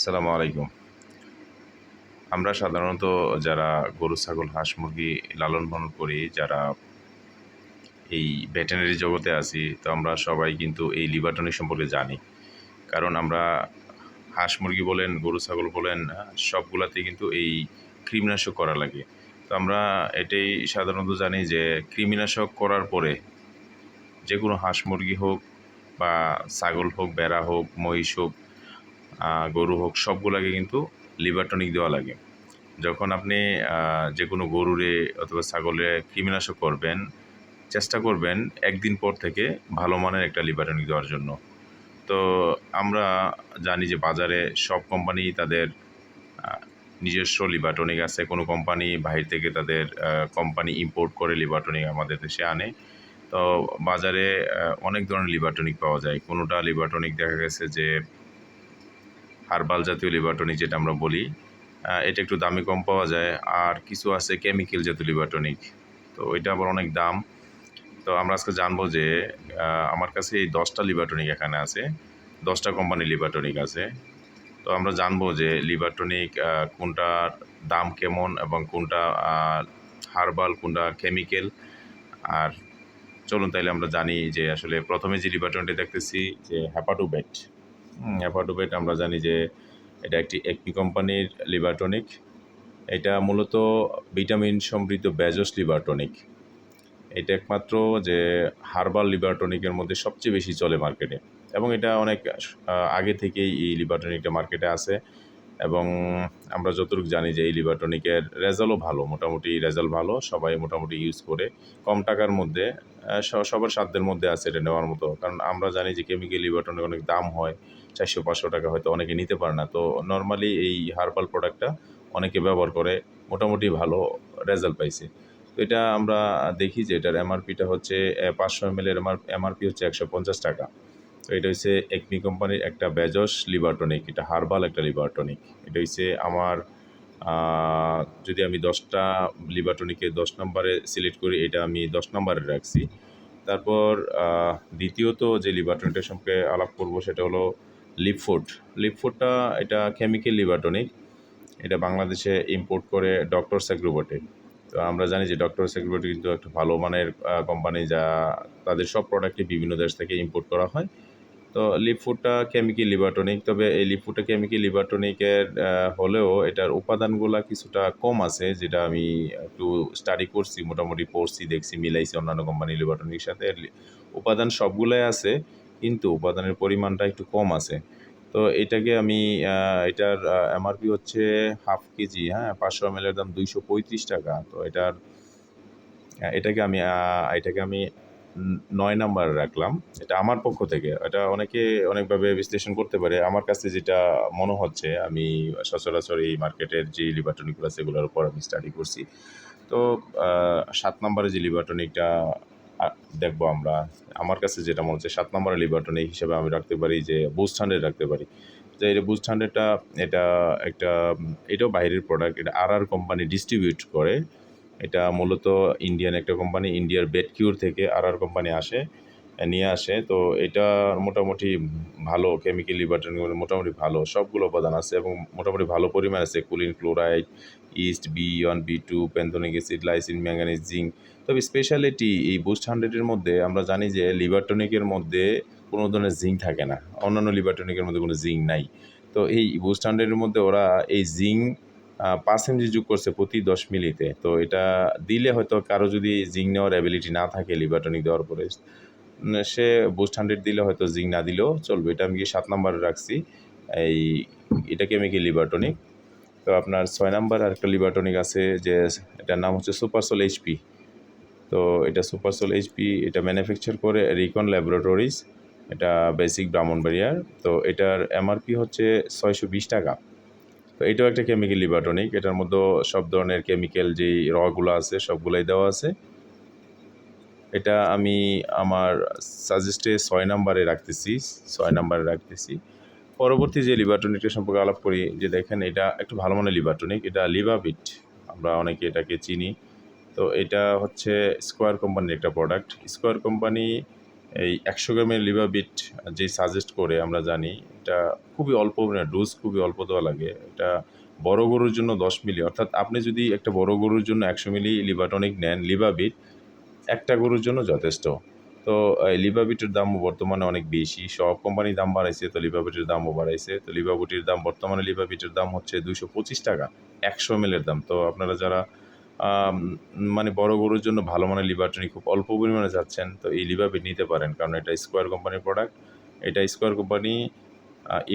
আসসালামু আলাইকুম। আমরা সাধারণত যারা গরু ছাগল হাঁস মুরগি লালন পালন করি যারা এই ভেটেনারি জগতে আছি তো আমরা সবাই কিন্তু এই লিভার টনিক সম্পর্কে জানি। কারণ আমরা হাঁস মুরগি বলেন গরু ছাগল বলেন হ্যাঁ, সবগুলাতেই কিন্তু এই কৃমিনাশক করা লাগে। তো আমরা এটাই সাধারণত জানি যে কৃমিনাশক করার পরে যে কোনো হাঁস মুরগি হোক বা ছাগল হোক বেড়া হোক মহিষ হোক গরু হোক, সবগুলোকে কিন্তু লিভার টনিক দেওয়া লাগে। যখন আপনি যে কোনো গরুরে অথবা ছাগলে কৃমিনাশক করবেন, চেষ্টা করবেন একদিন পর থেকে ভালো মানের একটা লিভার টনিক দেওয়ার জন্য। তো আমরা জানি যে বাজারে সব কোম্পানি তাদের নিজস্ব লিভার টনিক আছে। কোনো কোম্পানি বাহির থেকে তাদের কোম্পানি ইম্পোর্ট করে লিভার টনিক আমাদের দেশে আনে। তো বাজারে অনেক ধরনের লিভার টনিক পাওয়া যায়। কোনোটা লিভার টনিক দেখা গেছে যে হার্বাল জাতীয় লিভার টনিক যেটা আমরা বলি এটা একটু দামি কম পাওয়া যায়। আর কিছু আছে কেমিক্যাল জাতীয় লিভার টনিক তো ওইটা আবার অনেক দাম। তো আমরা আজকে জানব যে আমার কাছে এই দশটা লিভার টনিক এখানে আছে দশটা কোম্পানির লিভার টনিক আছে। তো আমরা জানব যে লিভার টনিক আহ, কোনটার দাম কেমন এবং কোনটা হার্বাল কোনটা কেমিক্যাল আর চলুন তাইলে আমরা জানি যে আসলে প্রথমে যে লিভার টনিকটা দেখতেছি যে হ্যাপাটোবেট হ্যাপাটোবেট আমরা জানি যে এটা একটি একটি কোম্পানির লিভার টনিক এটা মূলত ভিটামিন সমৃদ্ধ বেজস লিভার টনিক এটা একমাত্র যে হার্বাল লিভার টনিকের মধ্যে সবচেয়ে বেশি চলে মার্কেটে। এবং এটা অনেক আগে থেকেই এই লিভার টনিকটা মার্কেটে আছে। এবং আমরা যতটুকু জানি যে এই লিভার টনিকের রেজাল্টও ভালো, মোটামুটি রেজাল্ট ভালো, সবাই মোটামুটি ইউজ করে। কম টাকার মধ্যে সবার সাধ্যের মধ্যে আছে এটা নেওয়ার মতো। কারণ আমরা জানি যে কেমিক্যাল লিভার টনিক অনেক দাম হয়। চারশো পাঁচশো টাকা হয়তো অনেকে নিতে পারে না। তো নর্মালি এই হার্বাল প্রোডাক্টটা অনেকে ব্যবহার করে, মোটামুটি ভালো রেজাল্ট পাইছে। তো এটা আমরা দেখি যে এটার এমআরপিটা হচ্ছে পাঁচশো এম এর এমআরপি হচ্ছে একশো পঞ্চাশ টাকা। তো এটা হচ্ছে একমি কোম্পানির একটা বেজস লিভার টনিক এটা হার্বাল একটা লিভার টনিক এটা হচ্ছে আমার যদি আমি দশটা লিভার টনিকে দশ নম্বরে সিলেক্ট করি, এটা আমি দশ নম্বরে রাখছি। তারপর দ্বিতীয়ত যে লিভার টনিকটার সম্পর্কে আলাপ করব, সেটা হলো লিপফুড লিপফুডটা এটা কেমিক্যাল লিভার টনিক এটা বাংলাদেশে ইম্পোর্ট করে ডক্টর সেগ্রোবটে তো আমরা জানি যে ডক্টর সেগ্রোবট কিন্তু একটা ভালো মানের কোম্পানি যা তাদের সব প্রোডাক্টই বিভিন্ন দেশ থেকে ইম্পোর্ট করা হয়। তো লিপফুডটা কেমিক্যাল লিভারটনিক তবে এই লিপফুডটা কেমিক্যাল লিভারটনিকের হলেও এটার উপাদানগুলা কিছুটা কম আছে, যেটা আমি একটু স্টাডি করছি, মোটামুটি পড়ছি, দেখছি, মিলাইছি অন্যান্য কোম্পানি লিভারটনিকের সাথে। উপাদান সবগুলাই আছে কিন্তু উপাদানের পরিমাণটা একটু কম আছে। তো এটাকে আমি এটার এমআরপি হচ্ছে হাফ কেজি হ্যাঁ? পাঁচশো এম এর দাম দুইশো পঁয়ত্রিশ টাকা। তো এটার এটাকে আমি এটাকে আমি নয় নাম্বার রাখলাম। এটা আমার পক্ষ থেকে। এটা অনেকে অনেকভাবে বিশ্লেষণ করতে পারে। আমার কাছে যেটা মনে হচ্ছে, আমি সচরাচর এই মার্কেটের যে লিভারটনিকগুলো আছে সেগুলোর উপর আমি স্টাডি করছি। তো সাত নম্বরে যে লিভারটনিকটা দেখব আমরা। আমার কাছে যেটা মনে হচ্ছে, সাত নম্বরের লিভারটনিক হিসেবে আমি রাখতে পারি, যে বুস্ট হান্ড্রেড রাখতে পারি। যে এটা বুস্ট হান্ড্রেডটা এটা একটা, এটাও বাইরের প্রোডাক্ট এটা আর আর কোম্পানি ডিস্ট্রিবিউট করে। এটা মূলত ইন্ডিয়ান একটা কোম্পানি ইন্ডিয়ার বেড কিউর থেকে আর আর কোম্পানি আসে, নিয়ে আসে। তো এটা মোটামুটি ভালো কেমিক্যাল লিভারটন মোটামুটি ভালো, সবগুলো উপাদান আছে এবং মোটামুটি ভালো পরিমাণ আছে, choline chloride yeast B one B two pantothenic acid lysine manganese zinc তবে স্পেশালিটি এই বুস্ট হান্ড্রেডের মধ্যে আমরা জানি যে লিভারটনিকের মধ্যে কোনো ধরনের জিঙ্ক থাকে না। অন্যান্য লিভারটনিকের মধ্যে কোনো জিঙ্ক নাই। তো এই বুস্ট হান্ড্রেডের মধ্যে ওরা এই জিঙ্ক পাঁচ এমজি যোগ করছে প্রতি দশ মিলিতে। তো এটা দিলে হয়তো কারও যদি জিঙ্ক নেওয়ার অ্যাবিলিটি না থাকে লিভারটনিক দেওয়ার পরে সে বুস্ট হান্ড্রেড দিলে হয়তো জিঙ্ক না দিলেও চলবে। এটা আমি কি সাত নাম্বারে রাখছি। এই, এটাকে আমি কি লিভারটনিক তো আপনার ছয় নাম্বার আরেকটা লিভারটনিক আছে যে এটার নাম হচ্ছে সুপারসোল এইচপি তো এটা সুপারসোল এইচপি এটা ম্যানুফ্যাকচার করে রিকন ল্যাবরেটরিজ এটা বেসিক ব্রাহ্মণবাড়িয়ার তো এটার এমআরপি হচ্ছে ছয়শো বিশ টাকা। তো এটাও একটা কেমিক্যাল লিভারটনিক এটার মধ্যে সব ধরনের কেমিক্যাল যেই রগুলো আছে, সবগুলাই দেওয়া আছে। এটা আমি আমার সাজেস্টে ছয় নাম্বারে রাখতেছি, ছয় নাম্বারে রাখতেছি। পরবর্তী যে লিভারটনিকটা সম্পর্কে আলাপ করি, যে দেখেন এটা একটু ভালো মানের লিভারটনিক এটা লিভাবিট আমরা অনেকে এটাকে চিনি। তো এটা হচ্ছে স্কোয়ার কোম্পানির একটা প্রোডাক্ট স্কোয়ার কোম্পানি এই একশো গ্রামের লিভাবিট যে সাজেস্ট করে, আমরা জানি, এটা খুবই অল্প মানে ডোজ খুবই অল্প দেওয়া লাগে। এটা বড় গরুর জন্য দশ মিলি, অর্থাৎ আপনি যদি একটা বড় গরুর জন্য একশো মিলি লিভাটনিক নেন লিভাবিট একটা গরুর জন্য যথেষ্ট। তো লিভাবিটের দামও বর্তমানে অনেক বেশি। সব কোম্পানির দাম বাড়াইছে, তো লিভাবিটির দামও বাড়াইছে। তো লিভাবিটির দাম বর্তমানে লিভাবিটির দাম হচ্ছে দুশো পঁচিশ টাকা, একশো এর দাম। তো আপনারা যারা মানে বড় গরুর জন্য ভালো মানের লিভারটনি খুব অল্প পরিমাণে যাচ্ছেন, তো এই লিভাবিট নিতে পারেন। কারণ এটা স্কোয়ার কোম্পানির প্রোডাক্ট এটা স্কোয়ার কোম্পানি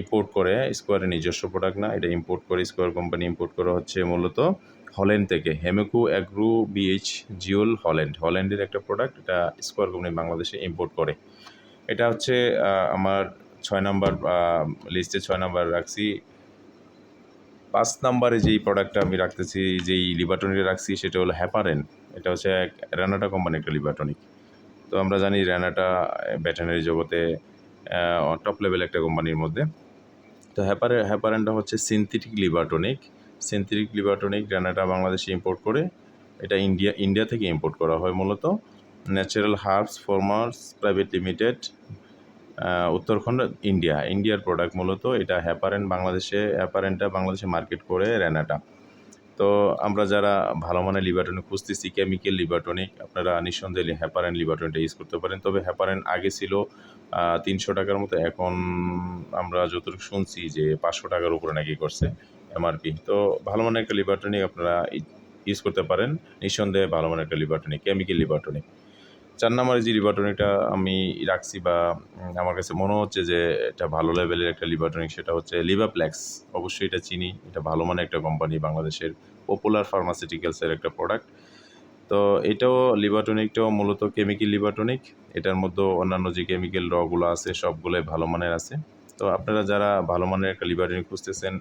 ইম্পোর্ট করে স্কোয়ারের নিজস্ব প্রোডাক্ট না, এটা ইম্পোর্ট করে স্কোয়ার কোম্পানি ইম্পোর্ট করা হচ্ছে মূলত হল্যান্ড থেকে। হেমেকু অ্যাগ্রো বিএইচ জিওল হল্যান্ড হল্যান্ডের একটা প্রোডাক্ট এটা স্কোয়ার কোম্পানি বাংলাদেশে ইম্পোর্ট করে। এটা হচ্ছে আমার ছয় নাম্বার লিস্টে ছয় নাম্বার রাখছি। পাঁচ নাম্বারে যেই প্রোডাক্টটা আমি রাখতেছি, যেই লিভাটনিকটা রাখছি, সেটা হলো হ্যাপারেন এটা হচ্ছে এক র্যানাটা কোম্পানির একটা লিভাটনিক তো আমরা জানি র্যানাটা ব্যাটানারি জগতে টপ লেভেল একটা কোম্পানির মধ্যে। তো হ্যাপারে হ্যাপারেনটা হচ্ছে synthetic liver tonic synthetic liver tonic র্যানাটা বাংলাদেশে ইম্পোর্ট করে এটা ইন্ডিয়া ইন্ডিয়া থেকে ইম্পোর্ট করা হয় মূলত। Natural herbs farmers private limited Uttarakhand India ইন্ডিয়ার প্রোডাক্ট মূলত এটা হ্যাপারেন বাংলাদেশে হ্যাপারেনটা বাংলাদেশে মার্কেট করে র্যানাটা তো আমরা যারা ভালো মানের লিভারটনিক খুঁজতেছি কেমিক্যাল লিভারটনিক আপনারা নিঃসন্দেহে হ্যাপারেন লিভারটনিকটা ইউজ করতে পারেন। তবে হ্যাপারেন আগে ছিল তিনশো টাকার মতো, এখন আমরা যতটুকু শুনছি যে পাঁচশো টাকার উপরে নাকি করছে এমআরপি তো ভালো মানের একটা লিভারটনিক আপনারা ইউজ করতে পারেন, নিঃসন্দেহে ভালো মানের একটা লিভারটনিক কেমিক্যাল লিভারটনিক চার নম্বরে যে লিভারটনিকটা আমি রাখছি বা আমার কাছে মনে হচ্ছে যে এটা ভালো লেভেলের একটা লিভারটনিক সেটা হচ্ছে লিভাপ্লেক্স অবশ্যই এটা চিনি, এটা ভালো মানের একটা কোম্পানি বাংলাদেশের পপুলার ফার্মাসিউটিক্যালসের একটা প্রোডাক্ট তো এটাও লিভারটনিকটাও মূলত কেমিক্যাল লিভারটনিক এটার মধ্যে অন্যান্য যে কেমিক্যাল রগুলো আছে, সবগুলোই ভালো মানের আছে। তো আপনারা যারা ভালো মানের একটা লিভারটনিক খুঁজতেছেন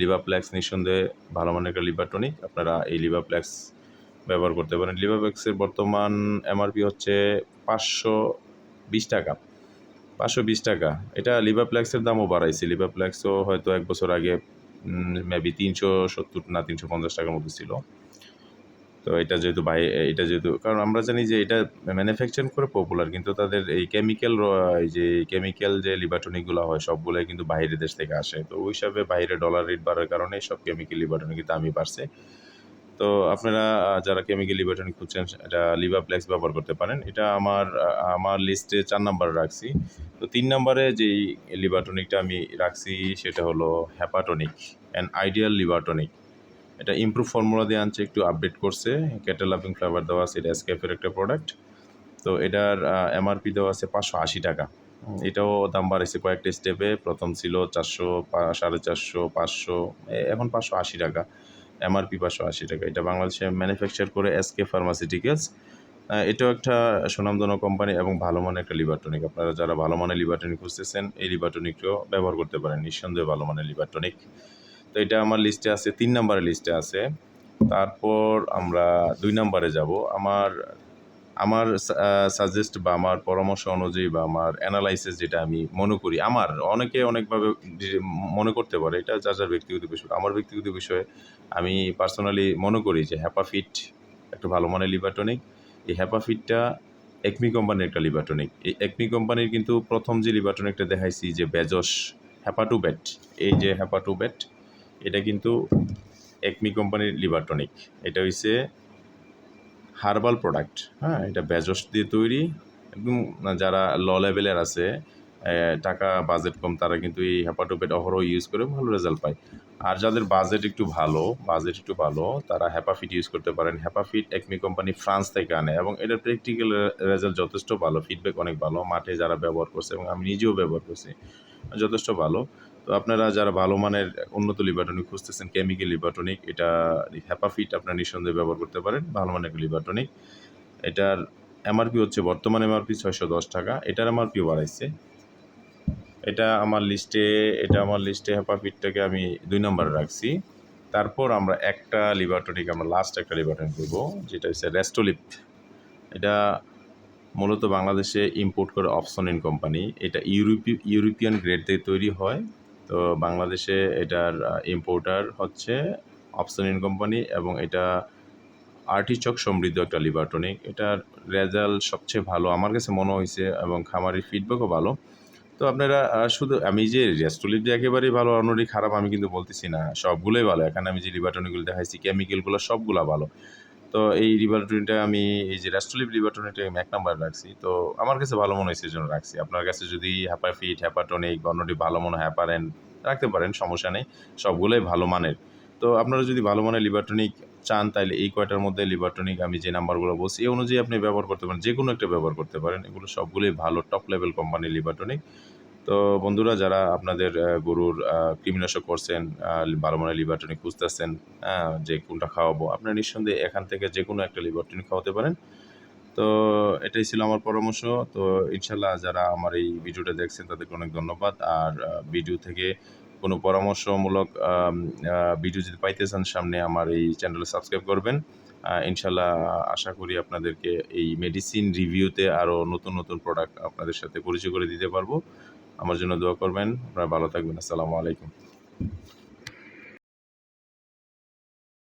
লিভাপ্লেক্স নিঃসন্দেহে ভালো মানের একটা লিভারটনিক আপনারা এই লিভাপ্লেক্স ব্যবহার করতে পারেন। লিভাপ্লেক্সের বর্তমান এমআরপি হচ্ছে পাঁচশো বিশ টাকা। পাঁচশো বিশ টাকা। এটা লিভাপ্লেক্সের দামও বাড়াইছে। লিভাপ্লেক্সও হয়তো এক বছর আগে মেবি তিনশো সত্তর না তিনশো পঞ্চাশ টাকার মতো ছিল। তো এটা যেহেতু বাই, এটা যেহেতু, কারণ আমরা জানি যে এটা ম্যানুফ্যাকচার করে পপুলার কিন্তু তাদের এই কেমিক্যাল যে কেমিক্যাল যে লিভারটনিকগুলো হয়, সবগুলোই কিন্তু বাইরের দেশ থেকে আসে। তো ওই হিসাবে বাইরে ডলার রেট বাড়ার কারণে সব কেমিক্যাল লিভারটনিক দামই বাড়ছে। তো আপনারা যারা কেমিক্যাল লিভারটনিক খুঁজছেন, এটা লিভাপ্লেক্স ব্যবহার করতে পারেন। এটা আমার আমার লিস্টে চার নাম্বার রাখছি। তো তিন নম্বরে যেই লিভারটনিকটা আমি রাখছি, সেটা হলো Hepatonic and ideal liver tonic এটা ইমপ্রুভ ফর্মুলা দিয়ে আনছে, একটু আপডেট করছে। ক্যাটালাপিং ফ্লেভার দেওয়া আছে, এটা এসকেপের একটা প্রোডাক্ট তো এটার এমআরপি দেওয়া আছে পাঁচশো আশি টাকা। এটাও দাম বাড়াইছে কয়েকটা স্টেপে প্রথম ছিল চারশো সাড়ে চারশো, পাঁচশো এখন পাঁচশো আশি টাকা। এমআরপি পাঁচশো আশি টাকা। এটা বাংলাদেশে ম্যানুফ্যাকচার করে এসকে ফার্মাসিউটিক্যালস এটাও একটা সুনামধন্য কোম্পানি এবং ভালো মানের একটা লিবারটনিক আপনারা যারা ভালো মানের লিভারটনিক খুঁজতেছেন, এই লিভারটনিকটাও ব্যবহার করতে পারেন। নিঃসন্দেহে ভালো মানের লিবারটনিক তো এটা আমার লিস্টে আছে, তিন নম্বরের লিস্টে আছে। তারপর আমরা দুই নম্বরে যাব। আমার আমার সাজেস্ট বা আমার পরামর্শ অনুযায়ী বা আমার অ্যানালাইসিস যেটা আমি মনে করি, আমার অনেকে অনেকভাবে মনে করতে পারে, এটা যার যার ব্যক্তিগত বিষয়। আমার ব্যক্তিগত বিষয়ে আমি পার্সোনালি মনে করি যে হ্যাপাফিট একটা ভালো মানের লিভারটনিক এই হ্যাপাফিটটা একমি কোম্পানির একটা লিভারটনিক এই একমি কোম্পানির কিন্তু প্রথম যে লিভারটনিকটা দেখাইছি যে বেজস হ্যাপাটু ব্যাট এই যে হ্যাপাটু ব্যাট এটা কিন্তু একমি কোম্পানির লিভারটনিক এটা হইছে হার্বাল প্রোডাক্ট হ্যাঁ এটা বেজস দিয়ে তৈরি একদম যারা ল লেভেলের আছে টাকা বাজেট কম, তারা কিন্তু এই হ্যাপাটোপেট অহরহ ইউজ করে ভালো রেজাল্ট পায়। আর যাদের বাজেট একটু ভালো, বাজেট একটু ভালো, তারা হ্যাপাফিট ইউজ করতে পারেন। হ্যাপাফিট একমি কোম্পানি ফ্রান্স থেকে আনে এবং এটার প্র্যাকটিক্যাল রেজাল্ট যথেষ্ট ভালো ফিডব্যাক অনেক ভালো। মাঠে যারা ব্যবহার করছে এবং আমি নিজেও ব্যবহার করছি, যথেষ্ট ভালো। তো আপনারা যারা ভালো মানের উন্নত লিভারটনিক খুঁজতেছেন, কেমিক্যাল লিভারটনিক এটা হ্যাপাফিট আপনারা নিঃসন্দেহে ব্যবহার করতে পারেন, ভালো মানের লিভারটনিক এটার এমআরপি হচ্ছে, বর্তমান এমআরপি ছয়শো দশ টাকা, এটার এমআরপিও বাড়াইছে। এটা আমার লিস্টে, এটা আমার লিস্টে হ্যাপাফিটটাকে আমি দুই নম্বরে রাখছি। তারপর আমরা একটা লিভারটনিক আমরা লাস্ট একটা লিভারটনিক দেবো, যেটা হচ্ছে রেস্টোলিপ এটা মূলত বাংলাদেশে ইম্পোর্ট করে অপশন ইন কোম্পানি এটা ইউরোপি, ইউরোপিয়ান গ্রেড দিয়ে তৈরি হয়। তো বাংলাদেশে এটার ইম্পোর্টার হচ্ছে অপসনিন কোম্পানি এবং এটা আর্টিচক সমৃদ্ধ একটা লিভার টনিক এটার রেজাল্ট সবচেয়ে ভালো, আমার কাছে মনে হয়েছে এবং খামারের ফিডব্যাকও ভালো। তো আপনারা শুধু আমি যে রেস্টোলিপ যে একেবারেই ভালো অন্যটি খারাপ, আমি কিন্তু বলতেছি না, সবগুলোই ভালো। এখানে আমি যে লিভার টনিকগুলো দেখাইছি কেমিক্যালগুলো সবগুলো ভালো। তো এই লিভার আমি, এই যে রেস্টোলিপ লিভার আমি এক নাম্বার রাখছি। তো আমার কাছে ভালো মনে হয়েছে জন্য রাখছি। আপনার কাছে যদি হ্যাপার ফিট হ্যাপার টনিক অন্যটি ভালো মনে হয় হ্যাপারেন রাখতে পারেন, সমস্যা নেই। সবগুলোই ভালো মানের। তো আপনারা যদি ভালো মানের লিভার টনিক চান, তাহলে এই কয়টার মধ্যে লিভার টনিক আমি যে নাম্বারগুলো বলছি, এই অনুযায়ী আপনি ব্যবহার করতে পারেন। যে কোনো একটা ব্যবহার করতে পারেন। এগুলো সবগুলোই ভালো টপ লেভেল কোম্পানির লিভার টনিক তো বন্ধুরা, যারা আপনাদের গরুর কৃমিনাশক করছেন ভালো মানের লিভার টনিক খুঁজতেছেন যে কোনটা খাওয়াবো, আপনার নিঃসন্দেহে এখান থেকে যে কোনো একটা লিভার টনিক খাওয়াতে পারেন। তো এটাই ছিল আমার পরামর্শ। তো ইনশাল্লাহ যারা আমার এই ভিডিওটা দেখছেন, তাদেরকে অনেক ধন্যবাদ। আর ভিডিও থেকে কোনো পরামর্শমূলক ভিডিও যদি পাইতে চান, সামনে আমার এই চ্যানেলে সাবস্ক্রাইব করবেন। ইনশাল্লাহ আশা করি আপনাদেরকে এই মেডিসিন রিভিউতে আরও নতুন নতুন প্রোডাক্ট আপনাদের সাথে পরিচয় করে দিতে পারব। আমার জন্য দোয়া করবেন। আপনারা ভালো থাকবেন। আসসালামু আলাইকুম।